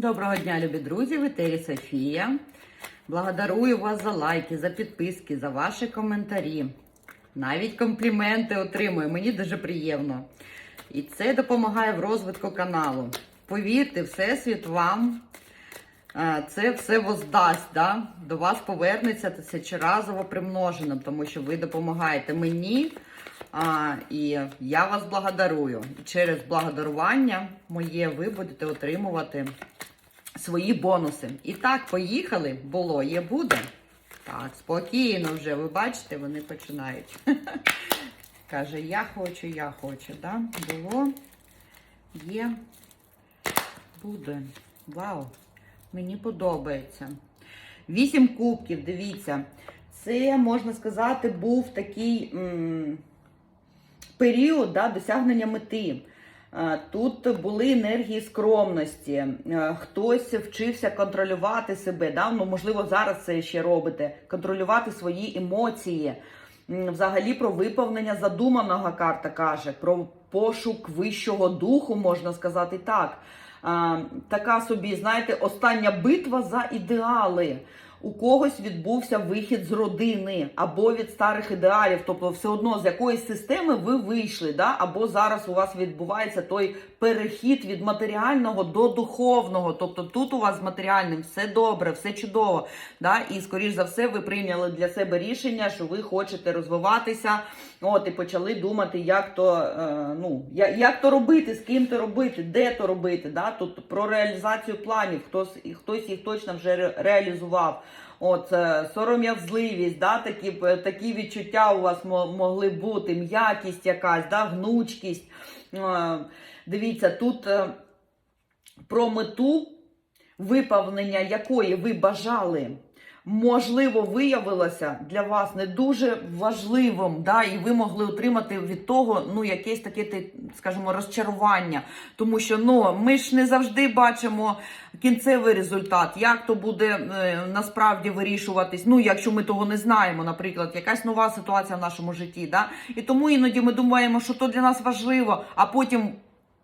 Доброго дня, любі друзі! В етері Софія. Благодарую вас за лайки, за підписки, за ваші коментарі. Навіть компліменти отримую. Мені дуже приємно. І це допомагає в розвитку каналу. Повірте, Всесвіт вам е, це все воздасть. Да? До вас повернеться тисячеразово примножено, тому що ви допомагаєте мені. А, і я вас благодарую. І через благодарування моє ви будете отримувати свої бонуси. І так, поїхали. Було, є, буде. Так, спокійно вже. Ви бачите, вони починають. Каже, я хочу, я хочу. Да? Було, є, буде. Вау! Мені подобається. Вісім кубків, дивіться. Це, можна сказати, був такий м, період да, досягнення мети. Е, Тут були енергії скромності, Е, хтось вчився контролювати себе. Да? Ну, можливо, зараз це ще робите. Контролювати свої емоції. Взагалі про виповнення задуманого карта каже, про пошук вищого духу, можна сказати так. Така собі, знаєте, остання битва за ідеали. У когось відбувся вихід з родини або від старих ідеалів, тобто все одно з якоїсь системи ви вийшли, да? або зараз у вас відбувається той перехід від матеріального до духовного. Тобто тут у вас з матеріальним все добре, все чудово. Да? І скоріш за все, ви прийняли для себе рішення, що ви хочете розвиватися. От і почали думати, як то е, ну як, як то робити, з ким то робити, де то робити. Да? Тут про реалізацію планів, хтось хтось їх точно вже ре- реалізував. От е, сором'язливість, да, такі, такі відчуття у вас могли бути, м'якість якась, да, гнучкість. Е, Дивіться, тут е, про мету, виповнення якої ви бажали, можливо, виявилося для вас не дуже важливим, да, і ви могли отримати від того ну, якесь таке, скажімо, розчарування. Тому що ну, ми ж не завжди бачимо кінцевий результат, як то буде е, насправді вирішуватись. Ну, якщо ми того не знаємо, наприклад, якась нова ситуація в нашому житті. Да? І тому іноді ми думаємо, що то для нас важливо, а потім.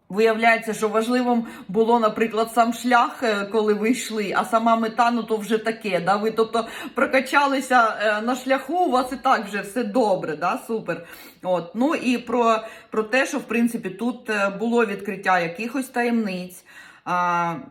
Виявляється, що важливим було, наприклад, сам шлях, е, коли ви йшли, а сама мета, ну то вже таке. Да? Ви тобто прокачалися е, на шляху, у вас і так вже все добре, да? супер. От. Ну і про, про те, що в принципі тут е, було відкриття якихось таємниць.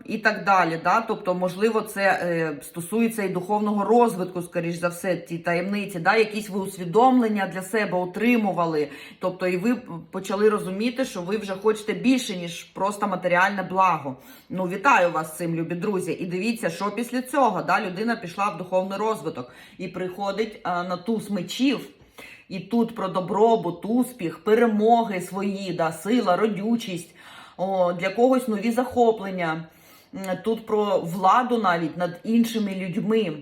І так далі. Да? Тобто, можливо, це е, стосується і духовного розвитку, скоріш за все, ті таємниці, да? якісь ви усвідомлення для себе отримували. Тобто, і ви почали розуміти, що ви вже хочете більше, ніж просто матеріальне благо. Ну, вітаю вас цим, любі друзі. І дивіться, що після цього да? людина пішла в духовний розвиток і приходить а, на туз мечів. І тут про добробут, успіх, перемоги свої, да, сила, родючість, для когось нові захоплення. Тут про владу навіть над іншими людьми,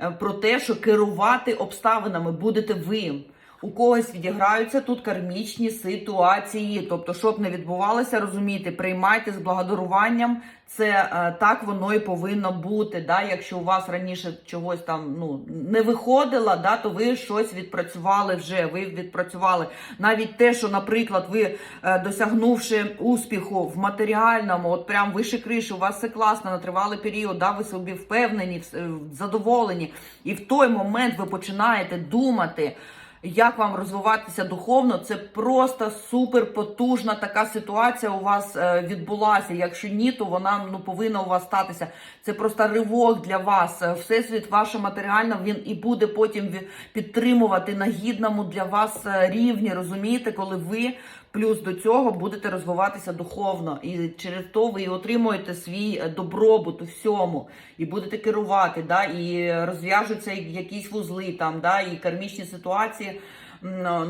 Е, про те, що керувати обставинами будете ви. У когось відіграються тут кармічні ситуації. Тобто, щоб не відбувалося, розумієте, приймайте з благодаруванням. Це е, так воно і повинно бути. Да? Якщо у вас раніше чогось там ну не виходило, да, то ви щось відпрацювали вже. Ви відпрацювали навіть те, що, наприклад, ви е, досягнувши успіху в матеріальному, от прям вище криші, у вас все класно на тривалий період, да, ви собі впевнені, задоволені, і в той момент ви починаєте думати. Як вам розвиватися духовно? Це просто супер потужна така ситуація у вас е, відбулася. Якщо ні, то вона ну повинна у вас статися. Це просто ривок для вас. Е, Всесвіт ваше матеріальна він і буде потім підтримувати на гідному для вас е, рівні. Розумієте, коли ви плюс до цього будете розвиватися духовно, і через то ви отримуєте свій е, добробут у всьому, і будете керувати, да, і розв'яжуться якісь вузли там, да, і кармічні ситуації.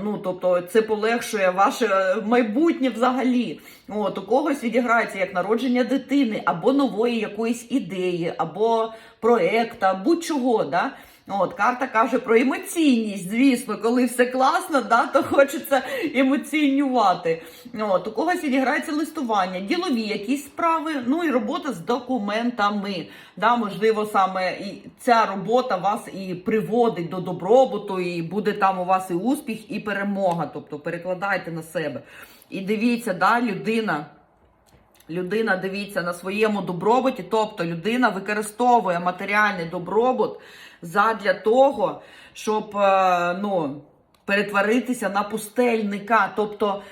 Ну, тобто це полегшує ваше е, майбутнє взагалі. От, у когось відіграється як народження дитини, або нової якоїсь ідеї, або проекта, будь-чого. Да? От, карта каже про емоційність. Звісно, коли все класно, да, то хочеться емоційнювати. От, у когось відіграється листування, ділові якісь справи, ну і робота з документами. Да, можливо, саме і ця робота вас і приводить до добробуту, і буде там у вас і успіх, і перемога. Тобто перекладайте на себе. І дивіться, да, людина Людина дивіться на своєму добробуті, тобто людина використовує матеріальний добробут задля того, щоб е, ну, перетворитися на пустельника. Тобто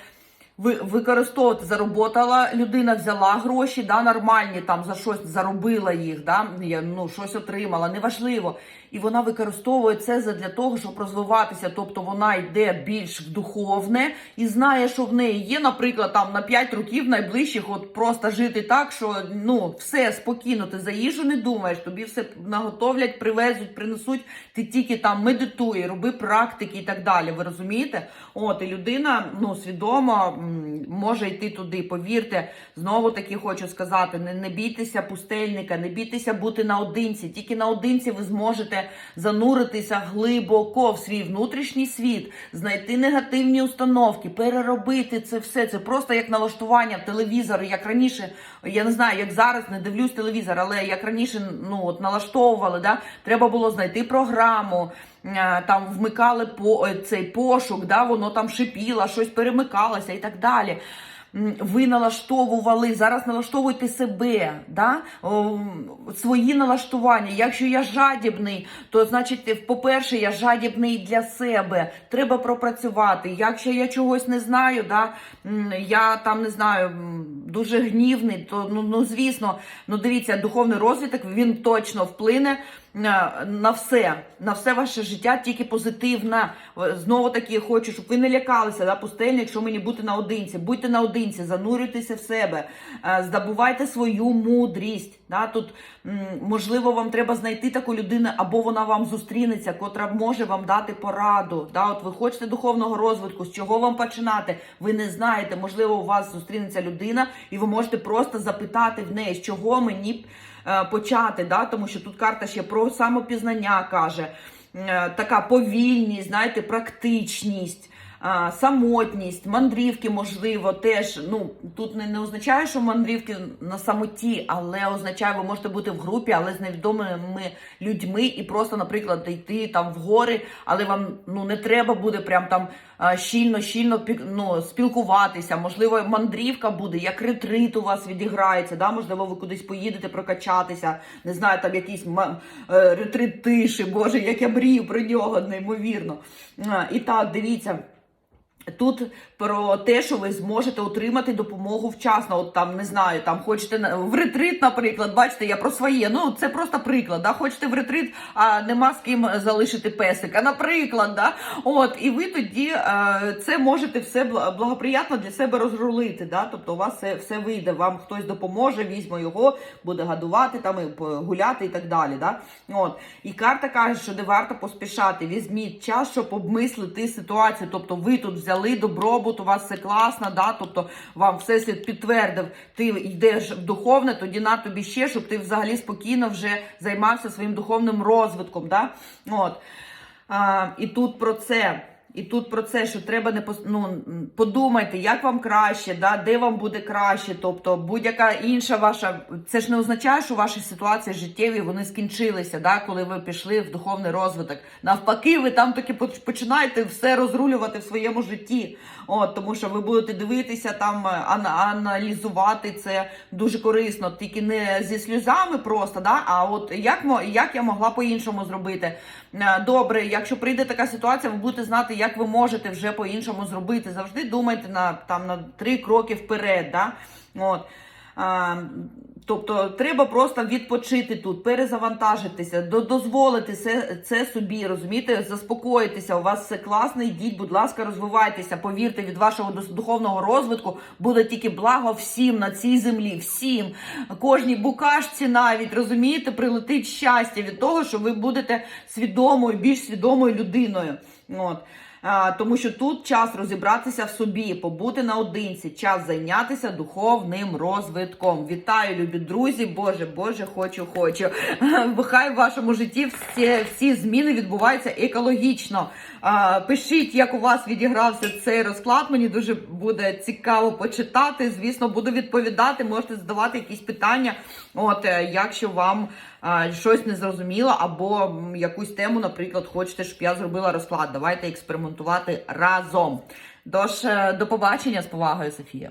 використовувати зароботала людина, взяла гроші, да, нормальні там за щось заробила їх, да, ну щось отримала, неважливо. І вона використовує це для того, щоб розвиватися. Тобто вона йде більш в духовне і знає, що в неї є, наприклад, там на 5 років найближчих, от просто жити так, що ну все спокійно, ти за їжу не думаєш, тобі все наготовлять, привезуть, принесуть. Ти тільки там медитуй, роби практики і так далі. Ви розумієте? От і людина ну свідомо може йти туди. Повірте, знову таки хочу сказати: не, не бійтеся пустельника, не бійтеся бути наодинці. Тільки наодинці ви зможете зануритися глибоко в свій внутрішній світ, знайти негативні установки, переробити це все. Це просто як налаштування телевізору, як раніше. Я не знаю, як зараз не дивлюсь телевізор, але як раніше ну от налаштовували, да треба було знайти програму. Е, Там вмикали по е, цей пошук, да, воно там шипіло, щось перемикалося і так далі. Ви налаштовували, зараз налаштовуйте себе, да? Свої налаштування. Якщо я жадібний, то значить, по-перше, я жадібний для себе. Треба пропрацювати. Якщо я чогось не знаю, да? я там не знаю, дуже гнівний, то ну, ну звісно, ну дивіться, духовний розвиток він точно вплине на, на все, на все ваше життя тільки позитивно. Знову таки хочу, щоб ви не лякалися, да, пустельник, якщо мені бути наодинці. Будьте наодинці, занурюйтеся в себе, е, здобувайте свою мудрість. Да, тут можливо вам треба знайти таку людину, або вона вам зустрінеться, котра може вам дати пораду. Да, от ви хочете духовного розвитку, з чого вам починати? Ви не знаєте, можливо, у вас зустрінеться людина, і ви можете просто запитати в неї, з чого мені е, почати, да? тому що тут карта ще про самопізнання каже, е, така повільність, знаєте, практичність. Самотність, мандрівки, можливо, теж. Ну тут не, не означає, що мандрівки на самоті, але означає, ви можете бути в групі, але з невідомими людьми, і просто, наприклад, йти там в гори, але вам ну не треба буде прям там щільно, щільно ну, спілкуватися. Можливо, мандрівка буде, як ретрит у вас відіграється. Да? Можливо, ви кудись поїдете прокачатися. Не знаю, там якийсь е, ретрит тиші, боже, як я мрію про нього, неймовірно. І так, дивіться. Тут про те, що ви зможете отримати допомогу вчасно. От там не знаю, там хочете в ретрит, наприклад, бачите, я про своє. Ну це просто приклад. Да? Хочете в ретрит, а нема з ким залишити песика. Наприклад, да? от і ви тоді е, це можете все благоприятно для себе розрулити. Да? Тобто у вас все, все вийде. Вам хтось допоможе, візьме його, буде гадувати там і гуляти і так далі. Да? От і карта каже, що не варто поспішати. Візьміть час, щоб обмислити ситуацію. Тобто, ви тут взяли добробут, у вас все класно, да? тобто вам всесвіт підтвердив, ти йдеш в духовне, тоді на тобі ще, щоб ти взагалі спокійно вже займався своїм духовним розвитком. Да? От. А, і тут про це. І тут про це, що треба не ну, подумайте, як вам краще, да, де вам буде краще. Тобто будь-яка інша ваша. Це ж не означає, що ваші ситуації життєві вони скінчилися, да, коли ви пішли в духовний розвиток. Навпаки, ви там таки починаєте все розрулювати в своєму житті. От, тому що ви будете дивитися, там е, аналізувати це дуже корисно, тільки не зі сльозами просто, да, а от як, як я могла по-іншому зробити. Е, Добре, якщо прийде така ситуація, ви будете знати, як ви можете вже по-іншому зробити. Завжди думайте на там на три кроки вперед. Да? От. А, тобто треба просто відпочити тут, перезавантажитися, дозволити це, це собі, розумієте, заспокоїтися. У вас все класно, йдіть, будь ласка, розвивайтеся. Повірте, від вашого духовного розвитку буде тільки благо всім на цій землі, всім, кожній букашці навіть розумієте, прилетить щастя від того, що ви будете свідомою, більш свідомою людиною. От. Тому що тут час розібратися в собі, побути наодинці, час зайнятися духовним розвитком. Вітаю, любі друзі! Боже, Боже, хочу, хочу. Хай в вашому житті всі, всі зміни відбуваються екологічно. Пишіть, як у вас відігрався цей розклад. Мені дуже буде цікаво почитати. Звісно, буду відповідати. Можете задавати якісь питання. От, е, якщо вам щось не зрозуміло, або якусь тему, наприклад, хочете, щоб я зробила розклад. Давайте експериментувати разом. Тож, е, до побачення з повагою, Софія.